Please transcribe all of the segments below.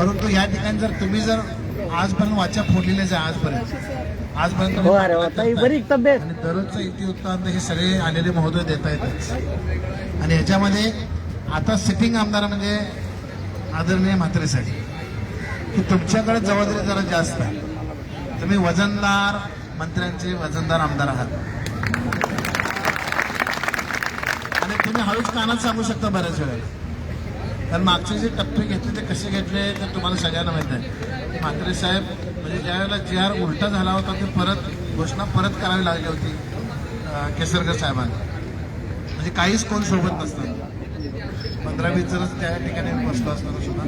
परंतु या ठिकाणी जर तुम्ही जर आजपर्यंत वाचा फोडलेलेच आहे आजपर्यंत आजपर्यंत हो आणि दररोजचं इतिवृत्तांत हे सगळे आलेले महोदय देत आहेत. आणि ह्याच्यामध्ये आता सिटिंग आमदार म्हणजे आदरणीय म्हात्रेसाठी की तुमच्याकडे जबाबदारी जरा जास्त आहे. तुम्ही वजनदार मंत्र्यांचे वजनदार आमदार आहात. आणि तुम्ही हळूच कानात सांगू शकता बऱ्याच वेळेला कारण मागचे जे टप्पे घेतले ते कसे घेतले ते तुम्हाला सगळ्यांना माहीत आहे. म्हात्रे साहेब म्हणजे ज्या वेळेला आर उलटा झाला होता ते परत घोषणा परत करावी लागली होती केसरकर साहेबांना. म्हणजे काहीच कोण सोबत नसतात पंधरा वीस जणच त्या ठिकाणी बसलो असताना सुद्धा.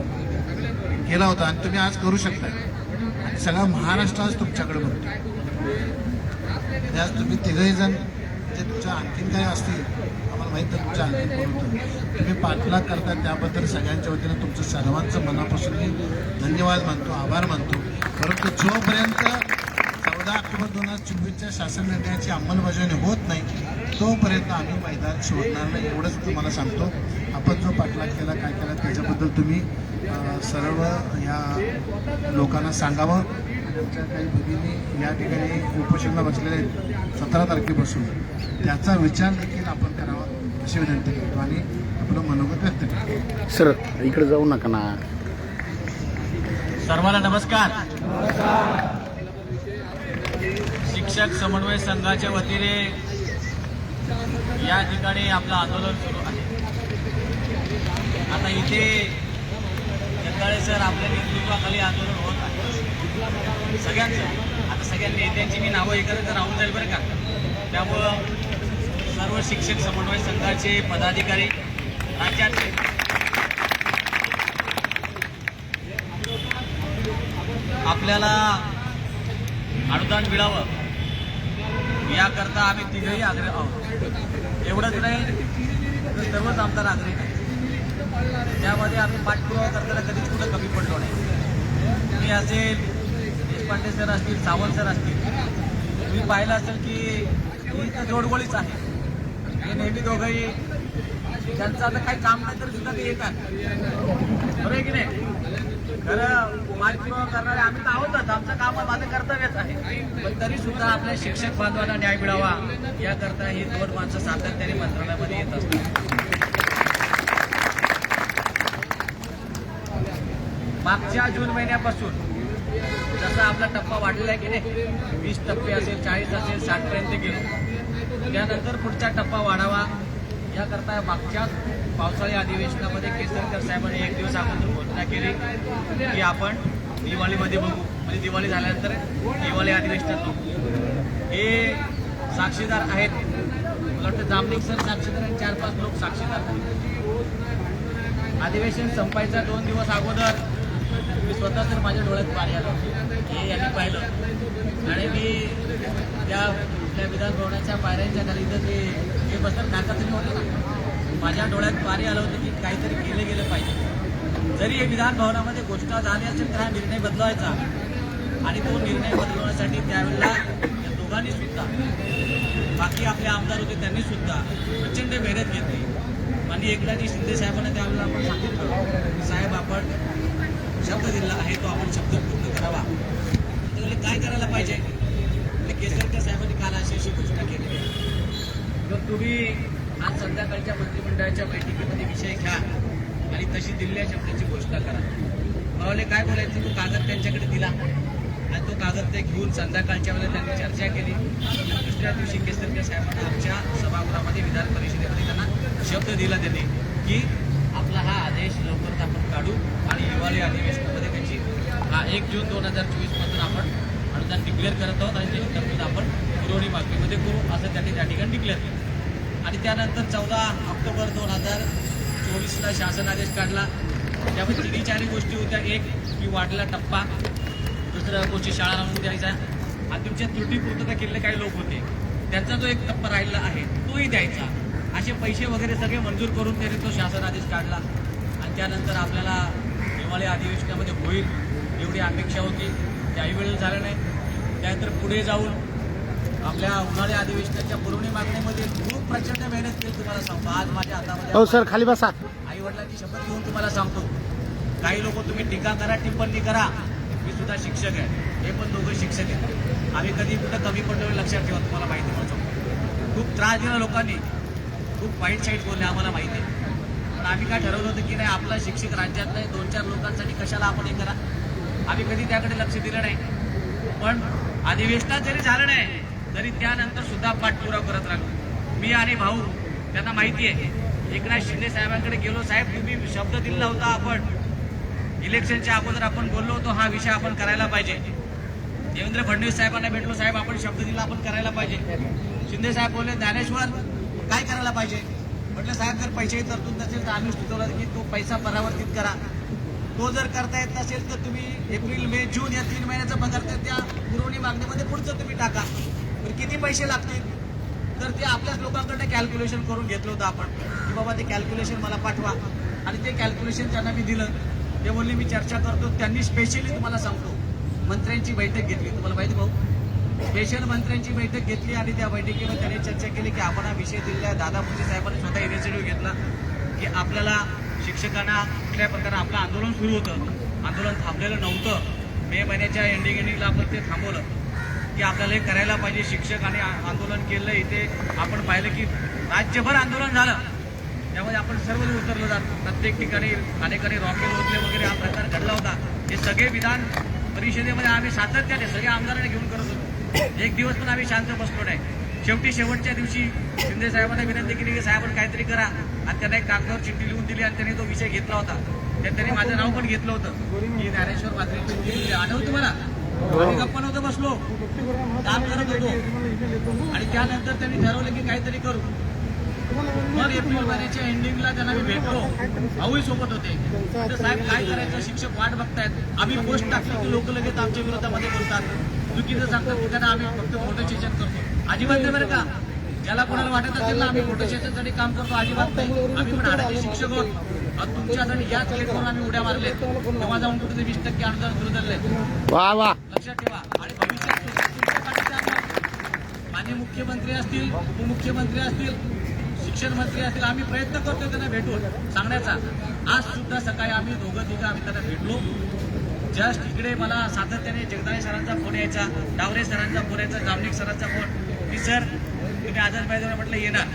केला होता आणि तुम्ही आज करू शकता आणि सगळा महाराष्ट्र आज तुमच्याकडे बघतो त्याच म्हणजे आज तुम्ही तिघही जण जे तुमच्या आणखीन काय असतील माहिती आहे तुमच्या आणखीन तुम्ही पाठलाग करता त्याबद्दल सगळ्यांच्या वतीनं तुमचं सर्वांचं मनापासून मी धन्यवाद मानतो आभार मानतो. परंतु जोपर्यंत चौदा ऑक्टोबर दोन हजार चोवीसच्या शासन निर्णयाची अंमलबजावणी होत नाही तोपर्यंत आम्ही मैदान सोडणार नाही एवढंच तुम्हाला सांगतो. आपण जो पाठलाग केला काय केला त्याच्याबद्दल तुम्ही सरळ सर्व या लोकांना सांगावं. आमच्या काही भगिनी या ठिकाणी उपोषणाला बसलेले आहेत सतरा तारखेपासून. त्याचा विचार देखील आपण करा अशी विनंती करतो आणि आपलं मनोगत व्यक्त करतो. सर इकडे जाऊ नका ना. सर्वांना नमस्कार. शिक्षक समन्वय संघाच्या वतीने या ठिकाणी आपलं आंदोलन सुरू आहे. आता इथे जगदाळे सर आपल्या नेतृत्वाखाली आंदोलन होत आहे. सगळ्यांचं आता सगळ्या नेत्यांची मी नावं एकत्र तर राहून जाईल बरं का? त्यामुळं सर्व शिक्षक समन्वय संघाचे पदाधिकारी राज्याचे आपल्याला अनुदान मिळावं याकरता आम्ही तिघही आग्रह आहोत. एवढंच नाही तर सर्वच आमदार आग्रही नाही त्यामध्ये आम्ही पाठपुरावा करताना कधीच कुठं कमी पडलो नाही. मी असेल देशपांडे सर असतील सावंत सर असतील तुम्ही पाहिलं असेल की जोडगोळीच आहे. हे नेहमी दोघंही त्यांचं आता काही काम नाही तर सुद्धा ते येतात. बरोबर की नाही? खरं पाठपुरावा करणारे आम्ही तर आहोतच. आमचं काम माझं कर्तव्यच आहे. पण तरी सुद्धा आपल्या शिक्षक बांधवांना न्याय मिळावा याकरता ही दोन माणसं सातत्याने मंत्रालयामध्ये येत असतात. मागच्या जून महिन्यापासून जसा आपला टप्पा वाढलेला आहे की नाही? वीस टप्पे असेल चाळीस असेल साठपर्यंत गेलो. त्यानंतर पुढचा टप्पा वाढावा. याकरता मागच्या पावसाळी अधिवेशनामध्ये केसरकर साहेबांनी एक दिवस अगोदर घोषणा केली की आपण दिवाळीमध्ये बघू. म्हणजे दिवाळी झाल्यानंतर दिवाळी अधिवेशनात बघू. हे साक्षीदार आहेत. मला वाटतं जामनिक सर साक्षीदार आणि चार पाच लोक साक्षीदार. अधिवेशन संपायचा दोन दिवस अगोदर मी स्वतः तर माझ्या डोळ्यात पाणी आलं. हे यांनी पाहिलं. आणि मी त्या त्या विधानभवनाच्या पायऱ्यांच्या खाली तर ते हे बसतात काका तुम्ही ना? माझ्या डोळ्यात पाणी आलं होतं की काहीतरी केलं गेलं पाहिजे. जरी हे विधानभवनामध्ये घोषणा झाली असेल तर हा निर्णय बदलवायचा. आणि तो निर्णय बदलवण्यासाठी त्यावेळेला या दोघांनी सुद्धा बाकी आपले आमदार होते त्यांनी सुद्धा प्रचंड मेहनत घेतली. आणि एकनाथजी शिंदे साहेबांना त्यावेळेला आपण सांगितलं साहेब आपण शब्द दिला आहे तो आपण शब्द पूर्ण करावा. काय करायला पाहिजे? म्हणजे केसरकर साहेबांनी काल अशी अशी घोषणा केली तर तुम्ही आज संध्याकाळच्या मंत्रिमंडळाच्या बैठकीमध्ये विषय घ्या आणि तशी दिलेल्या शब्दाची घोषणा करा. मला काय बोलायचं तो कागद त्यांच्याकडे दिला. आणि तो कागद ते घेऊन संध्याकाळच्या वेळेला त्यांनी चर्चा केली. दुसऱ्या दिवशी केसरकर साहेबांना आमच्या सभागृहामध्ये विधान परिषदेमध्ये त्यांना शब्द दिला त्यांनी की आपला हा आदेश लवकरच आपण काढू आणि हिवाळी अधिवेशनामध्ये त्याची हा एक जून दोन हजार चोवीसपासून आपण अनुदान डिक्लेअर करत आहोत आणि त्याची तरतूद आपण पुरवणी मागणीमध्ये करू असं त्यांनी त्या ठिकाणी डिक्लेअर केलं. आणि त्यानंतर चौदा ऑक्टोबर दोन हजार चोवीसला शासन आदेश काढला. त्यामध्ये तिन्ही चारही गोष्टी होत्या. एक की वाढला टप्पा. दुसऱ्या गोष्टी शाळा लावून द्यायचा. आणि तुमच्या त्रुटी पूर्तता केलेले काही लोक होते. त्यांचा जो एक टप्पा राहिला आहे तोही द्यायचा. असे पैसे वगैरे सगळे मंजूर करून त्यांनी तो शासन आदेश काढला. आणि त्यानंतर आपल्याला हिवाळी अधिवेशनामध्ये होईल एवढी अपेक्षा होती. त्याही वेळेला झालं नाही. त्यानंतर पुढे जाऊन आपल्या उन्हाळी अधिवेशनाच्या पुरवणी मागणीमध्ये खूप प्रचंड मेहनत केली तुम्हाला सांगतो. आज माझ्या हातामध्ये हो सर खाली बसा. आई वडिलांची शपथ घेऊन तुम्हाला सांगतो. काही लोक तुम्ही टीका करा टिप्पणी करा. मी सुद्धा शिक्षक आहे. हे पण दोघं शिक्षक आहेत. आम्ही कधी कुठं कमी पडलो लक्षात ठेवा तुम्हाला माहिती माझं. खूप त्रास दिला लोकांनी. खूप वाईट साईट बोलले आम्हाला माहिती आहे. पण आम्ही काय ठरवलं होतं की नाही आपला शिक्षक राज्यात नाही दोन चार लोकांसाठी कशाला आपण हे करा? आम्ही कधी त्याकडे लक्ष दिलं नाही. पण अधिवेशनात जरी झालं नाही तरी त्यानंतर सुद्धा पाठपुरावा करत राहिलो मी आणि भाऊ त्यांना माहिती आहे. एकनाथ शिंदे साहेबांकडे गेलो. साहेब तुम्ही शब्द दिला होता आपण. इलेक्शनच्या अगोदर आपण बोललो होतो हा विषय आपण करायला पाहिजे. देवेंद्र फडणवीस साहेबांना भेटलो. साहेब आपण शब्द दिला आपण करायला पाहिजे. शिंदे साहेब बोलले ज्ञानेश्वर काय करायला पाहिजे? म्हटलं साहेब जर पैशाची तरतूद नसेल तर आम्ही सुचवलं की तो पैसा परावर्तित करा. तो जर करता येत नसेल तर तुम्ही एप्रिल मे जून या तीन महिन्याचा पगार तर त्या पुरवणी मागणीमध्ये पुढचं तुम्ही टाका. तर किती पैसे लागतील? तर ते आपल्याच लोकांकडनं कॅल्क्युलेशन करून घेतलं होतं आपण. की बाबा ते कॅल्क्युलेशन मला पाठवा. आणि ते कॅल्क्युलेशन त्यांना मी दिलं ते बोलले मी चर्चा करतो. त्यांनी स्पेशली तुम्हाला सांगतो. मंत्र्यांची बैठक घेतली. तुम्हाला माहिती भाऊ? स्पेशल मंत्र्यांची बैठक घेतली आणि त्या बैठकीमध्ये त्यांनी चर्चा केली की आपण हा विषय दिलेला दादा भुसे साहेबांनी स्वतः इनिशिएटिव्ह घेतला की आपल्याला शिक्षकांना कुठल्या प्रकारे आपलं आंदोलन सुरू होतं. आंदोलन थांबलेलं नव्हतं. मे महिन्याच्या एंडिंग एंडिंगला आपण ते थांबवलं. की आपल्याला हे करायला पाहिजे शिक्षक आणि आंदोलन केलं इथे आपण पाहिलं की राज्यभर आंदोलन झालं. त्यामध्ये आपण सर्व उतरलो जात. प्रत्येक ठिकाणी अनेकांनी रॉकेल ओतले वगैरे हा प्रकार घडला होता. हे सगळे विधान परिषदेमध्ये आम्ही सातत्याने सगळ्या आमदारांनी घेऊन करत होतो. एक दिवस पण आम्ही शांत बसलो नाही. शेवटी शेवटच्या दिवशी शिंदे साहेबांना विनंती केली की साहेबांनी काहीतरी करा. आणि त्यांना एक कागदावर चिठ्ठी लिहून दिली आणि त्यांनी तो विषय घेतला होता. त्यात त्यांनी माझं नाव पण घेतलं होतं. की ज्ञानेश्वर मात्रे आठवतो मला आम्ही गप्पा नव्हतं बसलो. काम करत होतो. आणि त्यानंतर त्यांनी ठरवलं की काहीतरी करू. मग एप्रिल महिन्याच्या एंडिंगला त्यांना मी भेटलो. भाऊही सोबत होते. तर साहेब काय करायचं? शिक्षक वाट बघतायत. आम्ही पोस्ट टाकली की लोक लगेच आमच्या विरोधामध्ये बोलतात. चुकीचं सांगतात. की त्यांना आम्ही फक्त फोटो चेचन करतो. अजिबात नाही बरं का. ज्याला कोणाला वाटत असेल ना आम्ही सेशनसाठी काम करतो अजिबात नाही. आम्ही पण हाडाचे शिक्षक आहोत. तुमच्यासाठी याच प्लेटफॉर्म आम्ही उड्या मारले तेव्हा जाऊन कुठे वीस टक्के अनुदान सुरू झाले वा वा. लक्षात ठेवा. आणि भविष्यात मुख्यमंत्री असतील उपमुख्यमंत्री असतील शिक्षण मंत्री असतील आम्ही प्रयत्न करतो त्यांना भेटून. सांगण्याचा आज सुद्धा सकाळी आम्ही दोघं तिघं आम्ही त्यांना भेटलो. जस्ट इकडे मला सातत्याने जगदाळे सरांचा फोन यायचा डावरे सरांचा फोन यायचा जामनिक सरांचा फोन. की सर तुम्ही आझाद मैदान म्हटलं येणार.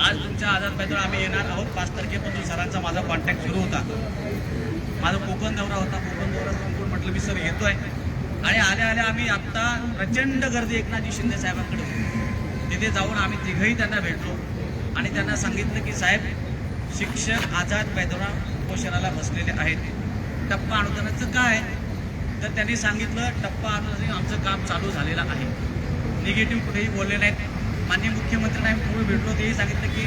आज तुमच्या आझाद मैदान आम्ही येणार आहोत. पाच तारखेपासून सरांचा माझा कॉन्टॅक्ट सुरू होता. माझा कोकण दौरा होता. कोकण दौरा संपूर्ण म्हटलं मी सर येतोय. आणि आल्या आल्या आम्ही आत्ता प्रचंड गर्दी एकनाथजी शिंदे साहेबांकडे तिथे जाऊन आम्ही तिघही त्यांना भेटलो. आणि त्यांना सांगितलं की साहेब शिक्षक आझाद मैदाना उपोषणाला बसलेले आहेत. टप्पा अनुदानाचं काय तर त्यांनी सांगितलं टप्पा अनुदान आमचं काम चालू झालेलं आहे. निगेटिव्ह कुठेही बोलले नाहीत. माननीय मुख्यमंत्र्यांना आम्ही पूर्वी भेटलो तेही सांगितलं की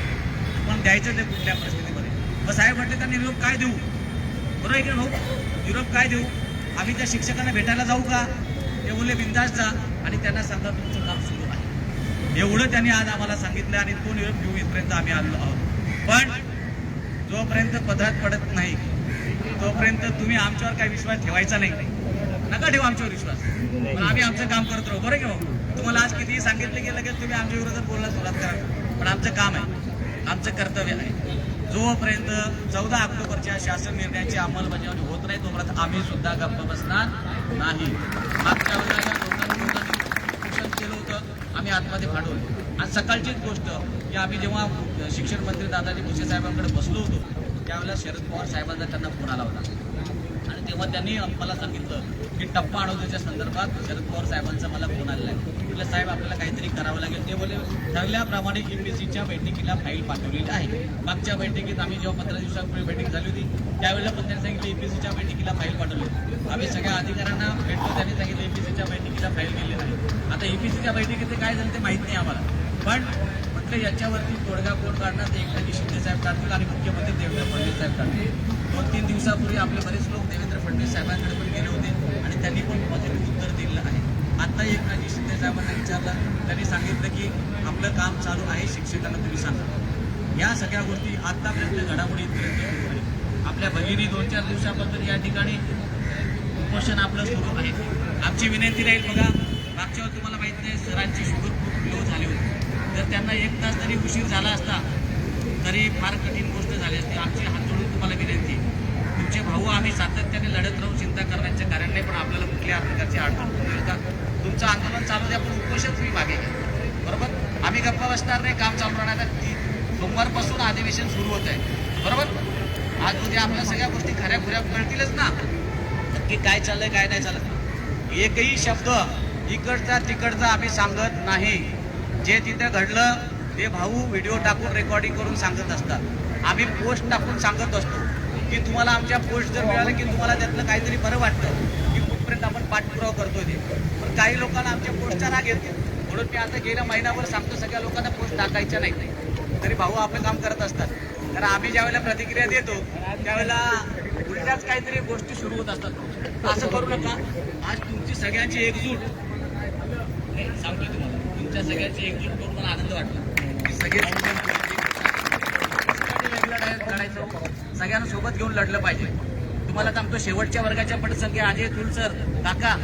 आपण द्यायचं ते कुठल्या परिस्थितीमध्ये. मग साहेब म्हटले त्यांनी निरोप काय देऊ? बरोबर आहे की भाऊ? युरोप काय देऊ? आम्ही त्या शिक्षकांना भेटायला जाऊ का? ते बोलले बिंदास जा. आणि त्यांना सांगा तुमचं काम सुरू आहे. एवढं त्यांनी आज आम्हाला सांगितलं आणि तो निरोप घेऊ इथपर्यंत आम्ही आलो आहोत. पण जोपर्यंत पदरात पडत नाही तोपर्यंत तुम्ही आमच्यावर काही विश्वास ठेवायचा नाही. नका ठेवा आमच्यावर विश्वास. पण आम्ही आमचं काम करत राहू. बरं की भाऊ? तुम्हाला आज कितीही सांगितलं गेलं की तुम्ही आमच्या विरोधात बोलायला सुरुवात करा. पण आमचं काम आहे. आमचं कर्तव्य आहे. जोपर्यंत चौदा ऑक्टोबरच्या शासन निर्णयाची अंमलबजावणी होत नाही तोपर्यंत आम्ही सुद्धा गप्प बसणार नाही. मागच्या वेळेला शिक्षण केलं होतं आम्ही आतमध्ये फाडवलं आज सकाळचीच गोष्ट की आम्ही जेव्हा शिक्षण मंत्री दादाजी भुसे साहेबांकडे बसलो होतो त्यावेळेला शरद पवार साहेबांचा त्यांना फोन आला होता. आणि तेव्हा त्यांनी मला सांगितलं की टप्पा अडवण्याच्या संदर्भात शरद पवार साहेबांचा मला फोन आलेला आहे. म्हटलं साहेब आपल्याला काहीतरी करावं लागेल. ते बोले ठरल्याप्रमाणे ईपीसीच्या बैठकीला फाईल पाठवलेली आहे. मागच्या बैठकीत आम्ही जेव्हा पंधरा दिवसापूर्वी बैठक झाली होती त्यावेळेला पण त्यांनी सांगितलं ईपीसीच्या बैठकीला फाईल पाठवली आम्ही सगळ्या अधिकाऱ्यांना भेटलो त्यांनी सांगितलं ईपीसीच्या बैठकीला फाईल गेली नाही. आता ईपीसीच्या बैठकीत काय झालं ते माहीत नाही आम्हाला. पण म्हटलं याच्यावरती तोडगा कोण काढणार ते एकनाथजी शिंदे साहेब काढतील आणि मुख्यमंत्री देवेंद्र फडणवीस साहेब काढतील. दोन तीन दिवसापूर्वी आपले बरेच लोक देवेंद्र फडणवीस साहेबांकडे पण गेले होते आणि त्यांनी पण पॉझिटिव्ह आहे आता एकनाथजी शिंदे साहेबांना विचारलं त्यांनी सांगितलं की आपलं काम चालू आहे शिक्षकांना तुम्ही सांगा या सगळ्या गोष्टी आतापर्यंत घडामोडी इथपर्यंत आपल्या भगिनी दोन चार दिवसापासून या ठिकाणी उपोषण आपलं सुरू आहे. आमची विनंती राहील बघा मागच्या तुम्हाला माहिती नाही सरांची शुगर खूप लो झाली होती. जर त्यांना एक तास तरी उशीर झाला असता तरी फार कठीण गोष्ट झाली असती. आमची हातोडून तुम्हाला विनंती. तुमचे भाऊ आम्ही सातत्याने लढत राहू चिंता करण्याच्या कारण नाही पण आपल्याला कुठल्या प्रकारची अडचण मिळतात तुमचं आंदोलन चालू द्या पण उपोषण तुम्ही मागे घ्या. बरोबर? आम्ही गप्पा बसणार नाही काम चालू राहणार ती सोमवारपासून अधिवेशन सुरू होत आहे. बरोबर? आज उद्या आपल्या सगळ्या गोष्टी खऱ्या खुऱ्या कळतीलच ना. नक्की काय चाललंय काय नाही चालत. एकही शब्द इकडचा तिकडचा आम्ही सांगत नाही. जे तिथे घडलं ते भाऊ व्हिडिओ टाकून रेकॉर्डिंग करून सांगत असतात. आम्ही पोस्ट टाकून सांगत असतो की तुम्हाला आमच्या पोस्ट जर मिळालं की तुम्हाला त्यातलं काहीतरी बरं वाटतं की कुठपर्यंत आपण पाठपुरावा करतोय ते. काही लोकांना आमच्या पोस्टचा राग येते म्हणून मी आता गेल्या महिनाभर सांगतो सगळ्या लोकांना पोस्ट टाकायच्या नाही तरी भाऊ आपलं काम करत असतात. कारण आम्ही ज्यावेळेला प्रतिक्रिया देतो त्यावेळेला उलट्याच काहीतरी गोष्टी सुरू होत असतात. असं करू नका. आज तुमची सगळ्यांची एकजूट सांगतोय तुम्हाला. तुमच्या सगळ्यांची एकजूट करून मला आनंद वाटला. की सगळे लढायचं सगळ्यांना सोबत घेऊन लढलं पाहिजे. तुम्हाला सांगतो शेवटच्या वर्गाच्या पटसंख्या अजय तुलसर काका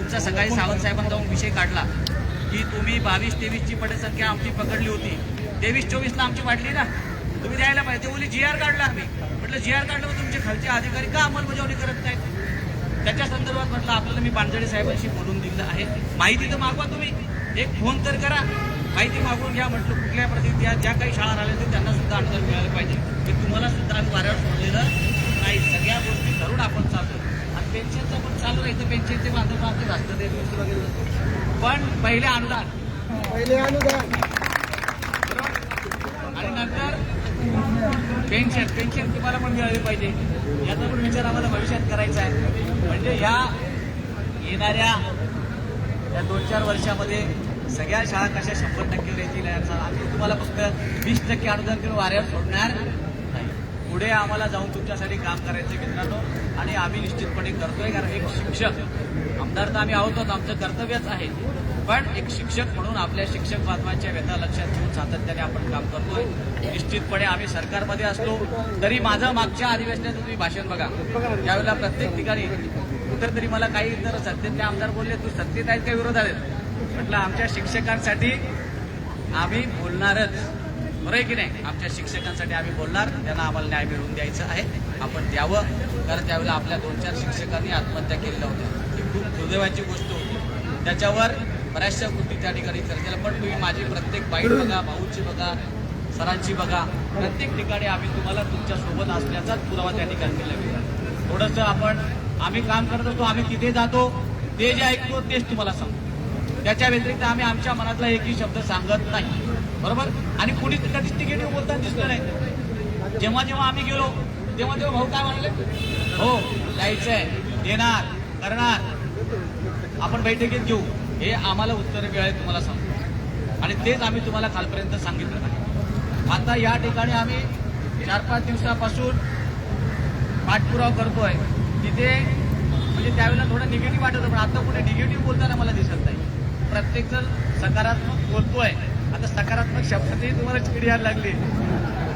तुमचा सकाळी सावंत साहेबांना जाऊन विषय काढला की तुम्ही बावीस तेवीसची पटसंख्या आमची पकडली होती. तेवीस चोवीसला आमची वाढली ना? तुम्ही द्यायला पाहिजे. ते जी आर काढला आम्ही. म्हटलं जी आर काढलं तुमचे खालचे अधिकारी का अंमलबजावणी करत नाहीत? त्याच्या संदर्भात म्हटलं आपल्याला मी पानजडे साहेबांशी बोलून दिलं आहे. माहिती तर मागवा तुम्ही. एक फोन तर करा. माहिती मागवून घ्या. म्हटलं कुठल्या प्रतिनिधी ज्या काही शाळा राहिल्या त्यांना सुद्धा अनुदान मिळालं पाहिजे की तुम्हाला सुद्धा आम्ही वाऱ्यावर सोडलेलं नाही सगळ्या गोष्टी करून आपण चालतो आणि पेन्शनचं पण चालू आहे तर पेन्शनचे बांधव आमचे जास्त ते वगैरे पण पहिले अनुदान. पहिले अनुदान. आणि नंतर पेन्शन पेन्शन तुम्हाला पण मिळाली पाहिजे. याचा पण विचार आम्हाला भविष्यात करायचा आहे. म्हणजे ह्या येणाऱ्या या दोन चार वर्षामध्ये सगळ्या शाळा कशा शंभर टक्केवर येतील याचा आम्ही तुम्हाला फक्त वीस टक्के अनुदान करून वाऱ्यावर सोडणार नाही. पुढे आम्हाला जाऊन तुमच्यासाठी काम करायचं मित्रांनो. आणि आम्ही निश्चितपणे करतोय कारण एक शिक्षक आमदार तर आम्ही आहोतच आमचं कर्तव्यच आहे. पण एक शिक्षक म्हणून आपल्या शिक्षक बांधवांच्या व्यथा लक्षात घेऊन सातत्याने आपण काम करतोय. निश्चितपणे आम्ही सरकारमध्ये असलो तरी माझं मागच्या अधिवेशनाचं तुम्ही भाषण बघा. त्यावेळेला प्रत्येक ठिकाणी कुठं तरी मला काही तर सत्तेतले आमदार बोलले तू सत्तेत आहेत का विरोधात आहेत? म्हटलं आमच्या शिक्षकांसाठी आम्ही बोलणारच. बरं आहे की नाही? आमच्या शिक्षकांसाठी आम्ही बोलणार त्यांना आम्हाला न्याय मिळवून द्यायचं आहे. आपण द्यावं. कारण त्यावेळेला आपल्या दोन चार शिक्षकांनी आत्महत्या केलेल्या होत्या. ही खूप दुर्दैवाची गोष्ट होती. त्याच्यावर बऱ्याचशा गोष्टी त्या ठिकाणी चर्चेला पण तुम्ही माझी प्रत्येक बाईट बघा भाऊची बघा सरांची बघा प्रत्येक ठिकाणी आम्ही तुम्हाला तुमच्यासोबत असल्याचाच पुरावा त्या ठिकाणी दिला गेला थोडंसं आपण आम्ही काम करत असतो आम्ही तिथे जातो ते जे ऐकतो तेच तुम्हाला सांगतो. त्याच्या व्यतिरिक्त आम्ही आमच्या मनातला एकही शब्द सांगत नाही. बरोबर? आणि कुणीच कधीच तिकीट बोलताना दिसलं नाही. जेव्हा जेव्हा आम्ही गेलो तेव्हा तेव्हा भाऊ काय म्हणाले? हो जायचंय. देणार करणार. आपण बैठकीत घेऊ. हे आम्हाला उत्तर मिळाले तुम्हाला सांगतो आणि तेच आम्ही तुम्हाला कालपर्यंत सांगितलं नाही. आता या ठिकाणी आम्ही चार पाच दिवसापासून पाठपुरावा करतोय. तिथे म्हणजे त्यावेळेला थोडं निगेटिव्ह वाटत पण आता कुठे निगेटिव्ह बोलताना मला दिसत नाही. प्रत्येक जण सकारात्मक बोलतोय. आता सकारात्मक शब्दातही तुम्हाला चिडी यायला लागली.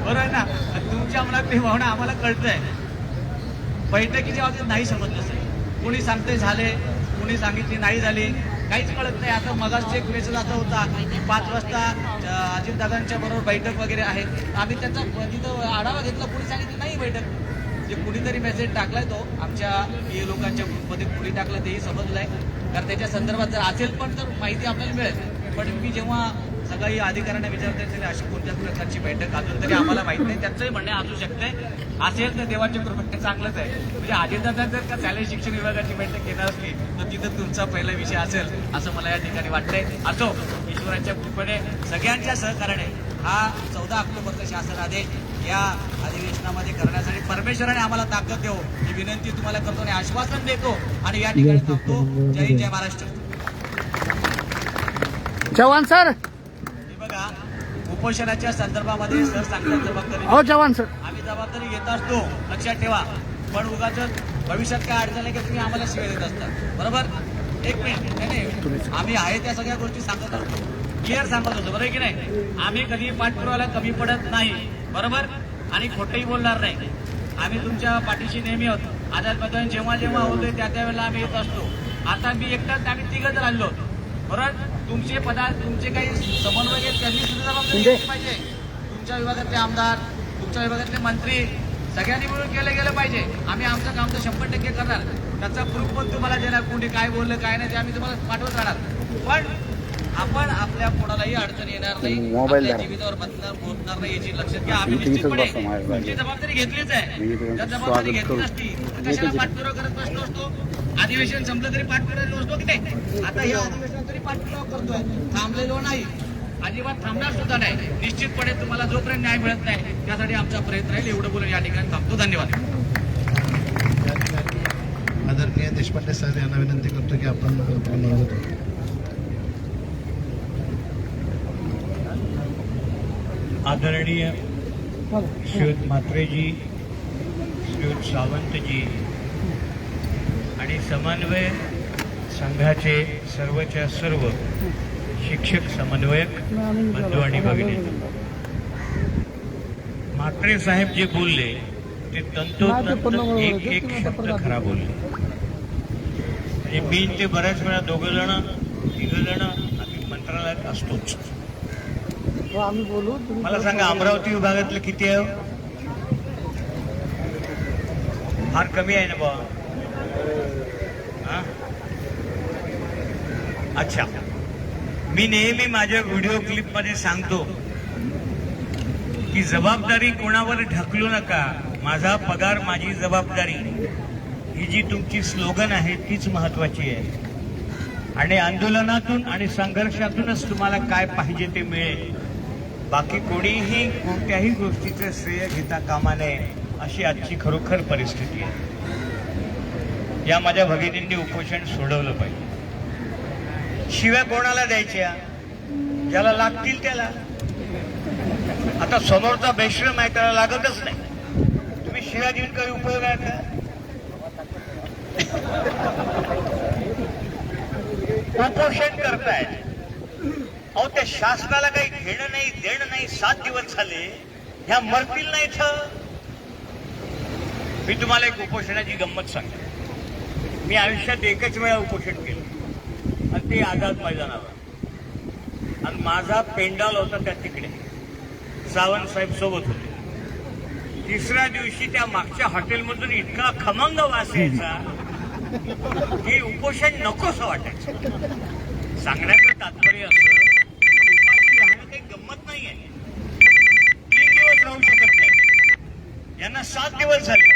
बरोबर आहे ना. तुमच्या मनात ते भावना आम्हाला कळतंय. बैठकीच्या बाबतीत नाही समजलं सर. कोणी सांगते झाले कोणी सांगितली नाही झाली काहीच कळत नाही. आता मगाच एक मेसेज असा होता की पाच वाजता अं, अजितदादांच्या बरोबर बैठक वगैरे आहे. आम्ही त्याचा तिथं आढावा घेतला कोणी सांगितलं नाही बैठक. जे कुणीतरी मेसेज टाकलाय तो आमच्या हे लोकांच्या ग्रुपमध्ये कुणी टाकलं तेही समजलंय. कारण त्याच्या संदर्भात जर असेल पण तर माहिती आपल्याला मिळेल. पण मी जेव्हा सगळी अधिकाऱ्यांना विचारते तरी अशी कोणत्याच प्रकारची बैठक अजून तरी आम्हाला माहीत नाही. त्यांचंही म्हणणे असू शकते असेल तर देवाच्या कृपेने चांगलंच आहे. म्हणजे अजितदादा जर का शालेय शिक्षण विभागाची बैठक घेणार असली तर तिथं तुमचा पहिला विषय असेल असं मला या ठिकाणी वाटतंय. असो ईश्वराच्या कृपेने सगळ्यांच्या सहकार्याने हा चौदा ऑक्टोबरचा शासन आदेश या अधिवेशनामध्ये करण्यासाठी परमेश्वराने आम्हाला ताकद देऊ ही विनंती तुम्हाला करतो आणि आश्वासन देतो आणि या ठिकाणी थांबतो. जय हिंद जय महाराष्ट्र. जवान सर! उपोषणाच्या संदर्भामध्ये सर सांगतात जबाबदारी. हो जवान सर. आम्ही जबाबदारी घेत असतो लक्षात ठेवा. पण उगाच भविष्यात काय अडचण आहे की तुम्ही आम्हाला शिवाय देत असतात बरोबर? एक मिनिट नाही आम्ही आहे त्या सगळ्या गोष्टी सांगत असतो क्लिअर सांगत असतो बरोबर की नाही? आम्ही कधी पाठपुरावाला कमी पडत नाही बरोबर? आणि खोटंही बोलणार नाही. आम्ही तुमच्या पाठीशी नेहमी आहोत. आझाद मैदान जेव्हा जेव्हा होतोय त्या त्यावेळेला आम्ही येत असतो. आता मी एकटाच आम्ही तिघच राहिलो बरोबर? तुमचे पदार्थ तुमचे काही समन्वय आहेत जबाबदारी म्हणजे- तुमच्या विभागातले आमदार तुमच्या विभागातले मंत्री सगळ्यांनी मिळून केलं गेलं पाहिजे. आम्ही आमचं काम तर शंभर टक्के करणार. त्याचा प्रूफ पण तुम्हाला देणार कोणी काय बोललं काय नाही ते आम्ही तुम्हाला पाठवत राहणार. पण आपण आपल्या कोणालाही अडचण येणार नाही आपल्या. जीवितावर बदनार होणार नाही याची लक्षात घ्या. आम्ही निश्चितपणे. तुमची जबाबदारी घेतलीच आहे. तुमचं जबाबदारी घेतली. नसती तर कशाला पाठपुरावा करत बसलो असतो? अधिवेशन संपलं तरी पाठपुरावा नसतो की नाही? आता या अधिवेशनात तरी पाठपुरावा करतोय. थांबलेलो नाही. अजिबात थांबणार सुद्धा नाही. निश्चितपणे तुम्हाला जोपर्यंत न्याय मिळत नाही त्यासाठी आमचा प्रयत्न राहील. एवढं बोलून या ठिकाणी थांबतो. धन्यवाद. आदरणीय देशपांडे साहेब यांना विनंती करतो की आपण. आदरणीय श्रीयुत म्हात्रेजी श्रीयुत सावंतजी आणि समन्वय संघाचे सर्वच्या सर्व शिक्षक समन्वयक बंधू आणि भगिनी। म्हात्रे साहेब जे बोलले ते तंतोतंत एक एक शब्द खरा बोलले। म्हणजे मी ते बऱ्याच वेळा दोघं जण तिघ जण आम्ही मंत्रालयात असतोच। हो, मला सांगा अमरावती विभागातलं किती आहे हो? फार कमी आहे ना बा? अच्छा। मी नेहमी माझ्या व्हिडिओ क्लिपमध्ये सांगतो की जबाबदारी कोणावर ढकलू नका. माझा पगार माझी जबाबदारी. ही जी तुमची स्लोगन आहे तीच महत्वाची आहे. आणि आंदोलनातून आणि संघर्षातूनच तुम्हाला काय पाहिजे ते मिळेल. बाकी कोणीही कोणत्याही गोष्टीचं श्रेय घेता कामा नये अशी आजची खरोखर परिस्थिती आहे. या माझ्या भगिनींनी उपोषण सोडवलं पाहिजे. शिव्या कोणाला द्यायच्या? ज्याला लागतील त्याला. आता समोरचा बेश्रम आहे त्याला लागतच नाही. तुम्ही शिव्या देऊन काही उपयोग आहे का? उपोषण करतायत. अहो त्या शासनाला काही घेणं नाही देणं नाही सात दिवस झाले. ह्या मरतील नाही इथं? मी तुम्हाला एक उपोषणाची गंमत सांगतो. मी आयुष्यात एकच वेळा उपोषण केलं. आणि ते आझाद मैदानावर. आणि माझा पेंडाल होता त्या तिकडे. सावंत साहेब सोबत होते. तिसऱ्या दिवशी त्या मागच्या हॉटेलमधून इतका खमंग वास यायचा की उपोषण नकोस वाटायचं. सांगण्याचं तात्पर्य असं उपाशी राहणं काही गंमत नाही आहे तीन दिवस राहू शकत नाही. यांना सात दिवस झाले.